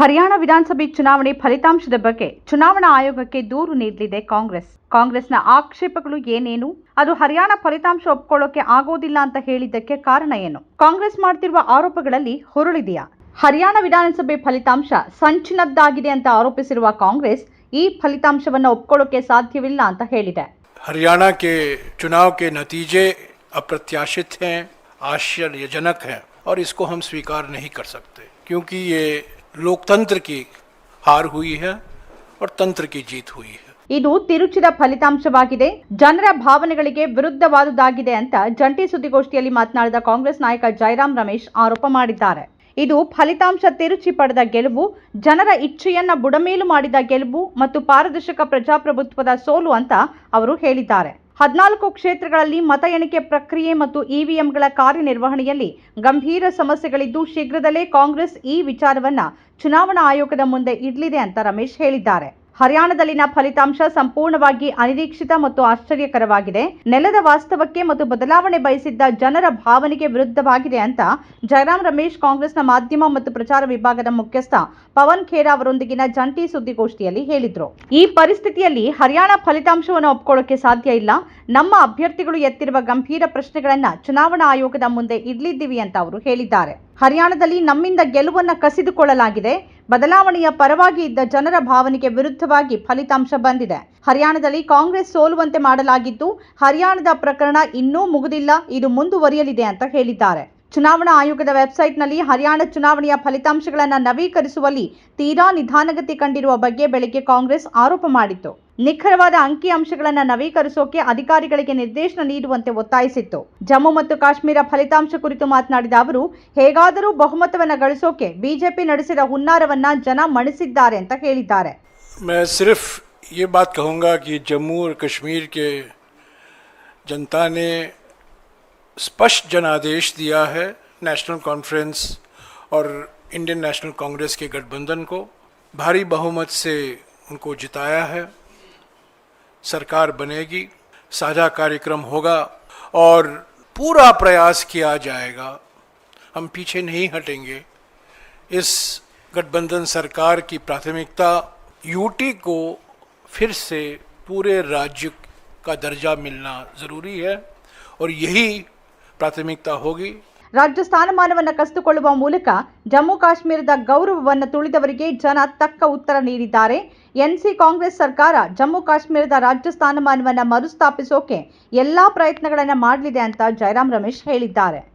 ಹರಿಯಾಣ ವಿಧಾನಸಭೆ ಚುನಾವಣೆ ಫಲಿತಾಂಶದ ಬಗ್ಗೆ ಚುನಾವಣಾ ಆಯೋಗಕ್ಕೆ ದೂರು ನೀಡಲಿದೆ ಕಾಂಗ್ರೆಸ್ ಕಾಂಗ್ರೆಸ್ನ ಆಕ್ಷೇಪಗಳು ಏನೇನು ಅದು ಹರಿಯಾಣ ಫಲಿತಾಂಶ ಒಪ್ಕೊಳ್ಳೋಕೆ ಆಗೋದಿಲ್ಲ ಅಂತ ಹೇಳಿದ್ದಕ್ಕೆ ಕಾರಣ ಏನು ಕಾಂಗ್ರೆಸ್ ಮಾಡ್ತಿರುವ ಆರೋಪಗಳಲ್ಲಿ ಹುರುಳಿದೆಯಾ ಹರಿಯಾಣ ವಿಧಾನಸಭೆ ಫಲಿತಾಂಶ ಸಂಚಿನದ್ದಾಗಿದೆ ಅಂತ ಆರೋಪಿಸಿರುವ ಕಾಂಗ್ರೆಸ್ ಈ ಫಲಿತಾಂಶವನ್ನು ಒಪ್ಕೊಳ್ಳೋಕೆ ಸಾಧ್ಯವಿಲ್ಲ ಅಂತ ಹೇಳಿದೆ हरियाणा के चुनाव के नतीजे अप्रत्याशित हैं आश्चर्यजनक हैं और इसको हम स्वीकार नहीं कर सकते क्योंकि ये लोकतंत्र की हार हुई है और तंत्र की जीत हुई है ಇದು ತಿರುಚಿದ ಫಲಿತಾಂಶವಾಗಿದೆ ಜನರ ಭಾವನೆಗಳಿಗೆ ವಿರುದ್ಧವಾದುದಾಗಿದೆ ಅಂತ ಜಂಟಿ ಸುದ್ದಿಗೋಷ್ಠಿಯಲ್ಲಿ ಮಾತನಾಡಿದ ಕಾಂಗ್ರೆಸ್ ನಾಯಕ ಜೈರಾಮ್ ರಮೇಶ್ ಆರೋಪ ಮಾಡಿದ್ದಾರೆ ಇದು ಫಲಿತಾಂಶ ತಿರುಚಿ ಪಡೆದ ಗೆಲುವು ಜನರ ಇಚ್ಛೆಯನ್ನ ಬುಡಮೇಲು ಮಾಡಿದ ಗೆಲುವು ಮತ್ತು ಪಾರದರ್ಶಕ ಪ್ರಜಾಪ್ರಭುತ್ವದ ಸೋಲು ಅಂತ ಅವರು ಹೇಳಿದ್ದಾರೆ ಹದಿನಾಲ್ಕು ಕ್ಷೇತ್ರಗಳಲ್ಲಿ ಮತ ಎಣಿಕೆ ಪ್ರಕ್ರಿಯೆ ಮತ್ತು ಇವಿಎಂಗಳ ಕಾರ್ಯನಿರ್ವಹಣೆಯಲ್ಲಿ ಗಂಭೀರ ಸಮಸ್ಯೆಗಳಿದ್ದು ಶೀಘ್ರದಲ್ಲೇ ಕಾಂಗ್ರೆಸ್ ಈ ವಿಚಾರವನ್ನ ಚುನಾವಣಾ ಆಯೋಗದ ಮುಂದೆ ಇಡಲಿದೆ ಅಂತ ರಮೇಶ್ ಹೇಳಿದ್ದಾರೆ. ಹರಿಯಾಣದಲ್ಲಿನ ಫಲಿತಾಂಶ ಸಂಪೂರ್ಣವಾಗಿ ಅನಿರೀಕ್ಷಿತ ಮತ್ತು ಆಶ್ಚರ್ಯಕರವಾಗಿದೆ. ನೆಲದ ವಾಸ್ತವಕ್ಕೆ ಮತ್ತು ಬದಲಾವಣೆ ಬಯಸಿದ್ದ ಜನರ ಭಾವನೆಗೆ ವಿರುದ್ಧವಾಗಿದೆ ಅಂತ ಜಯರಾಮ್ ರಮೇಶ್ ಕಾಂಗ್ರೆಸ್ನ ಮಾಧ್ಯಮ ಮತ್ತು ಪ್ರಚಾರ ವಿಭಾಗದ ಮುಖ್ಯಸ್ಥ ಪವನ್ ಖೇರಾ ಅವರೊಂದಿಗಿನ ಜಂಟಿ ಸುದ್ದಿಗೋಷ್ಠಿಯಲ್ಲಿ ಹೇಳಿದ್ರು. ಈ ಪರಿಸ್ಥಿತಿಯಲ್ಲಿ ಹರಿಯಾಣ ಫಲಿತಾಂಶವನ್ನು ಒಪ್ಕೊಳ್ಳೋಕೆ ಸಾಧ್ಯ ಇಲ್ಲ. ನಮ್ಮ ಅಭ್ಯರ್ಥಿಗಳು ಎತ್ತಿರುವ ಗಂಭೀರ ಪ್ರಶ್ನೆಗಳನ್ನ ಚುನಾವಣಾ ಆಯೋಗದ ಮುಂದೆ ಇಡ್ಲಿದ್ದೀವಿ ಅಂತ ಅವರು ಹೇಳಿದ್ದಾರೆ. ಹರಿಯಾಣದಲ್ಲಿ ನಮ್ಮಿಂದ ಗೆಲುವನ್ನ ಕಸಿದುಕೊಳ್ಳಲಾಗಿದೆ. ಬದಲಾವಣೆಯ ಪರವಾಗಿ ಇದ್ದ ಜನರ ಭಾವನೆಗೆ ವಿರುದ್ಧವಾಗಿ ಫಲಿತಾಂಶ ಬಂದಿದೆ. ಹರಿಯಾಣದಲ್ಲಿ ಕಾಂಗ್ರೆಸ್ ಸೋಲುವಂತೆ ಮಾಡಲಾಗಿದ್ದು, ಹರಿಯಾಣದ ಪ್ರಕರಣ ಇನ್ನೂ ಮುಗಿದಿಲ್ಲ, ಇದು ಮುಂದುವರಿಯಲಿದೆ ಅಂತ ಹೇಳಿದ್ದಾರೆ. ಚುನಾವಣಾ ಆಯೋಗದ ವೆಬ್ಸೈಟ್ನಲ್ಲಿ ಹರಿಯಾಣ ಚುನಾವಣೆಯ ಫಲಿತಾಂಶಗಳನ್ನು ನವೀಕರಿಸುವಲ್ಲಿ ತೀರಾ ನಿಧಾನಗತಿ ಕಂಡಿರುವ ಬಗ್ಗೆ ಬೆಳಗ್ಗೆ ಕಾಂಗ್ರೆಸ್ ಆರೋಪ ಮಾಡಿತ್ತು. ನಿಖರವಾದ ಅಂಕಿಅಂಶಗಳನ್ನು ನವೀಕರಿಸೋಕೆ ಅಧಿಕಾರಿಗಳಿಗೆ ನಿರ್ದೇಶನ ನೀಡುವಂತೆ ಒತ್ತಾಯಿಸಿತ್ತು ಜಮ್ಮು ಮತ್ತು ಕಾಶ್ಮೀರ ಫಲಿತಾಂಶ ಕುರಿತು ಮಾತನಾಡಿದ ಅವರು ಹೇಗಾದರೂ ಬಹುಮತವನ್ನ ಗಳಿಸೋಕೆ ಬಿಜೆಪಿ ನಡೆಸಿದ ಹುನ್ನಾರವನ್ನ ಜನ ಮಣಿಸಿದ್ದಾರೆ ಅಂತ ಹೇಳಿದ್ದಾರೆ मैं सिर्फ ये बात कहूँगा कि जम्मू और कश्मीर के जनता ने स्पष्ट जनादेश दिया है नेशनल कॉन्फ्रेंस और इंडियन नेशनल कांग्रेस के गठबंधन को भारी बहुमत से उनको जिताया है सरकार बनेगी, साझा कार्यक्रम होगा और पूरा प्रयास किया जाएगा। हम पीछे नहीं हटेंगे। इस गठबंधन सरकार की प्राथमिकता यूटी को फिर से पूरे राज्य का दर्जा मिलना ज़रूरी है और यही प्राथमिकता होगी। ರಾಜ್ಯ ಸ್ಥಾನಮಾನವನ್ನು ಕಸಿದುಕೊಳ್ಳುವ ಮೂಲಕ ಜಮ್ಮು ಕಾಶ್ಮೀರದ ಗೌರವವನ್ನು ತುಳಿದವರಿಗೆ ಜನ ತಕ್ಕ ಉತ್ತರ ನೀಡಿದ್ದಾರೆ. ಎನ್ಸಿ ಕಾಂಗ್ರೆಸ್ ಸರ್ಕಾರ ಜಮ್ಮು ಕಾಶ್ಮೀರದ ರಾಜ್ಯ ಸ್ಥಾನಮಾನವನ್ನು ಮರುಸ್ಥಾಪಿಸೋಕೆ ಎಲ್ಲಾ ಪ್ರಯತ್ನಗಳನ್ನು ಮಾಡಲಿದೆ ಅಂತ ಜಯರಾಮ್ ರಮೇಶ್ ಹೇಳಿದ್ದಾರೆ.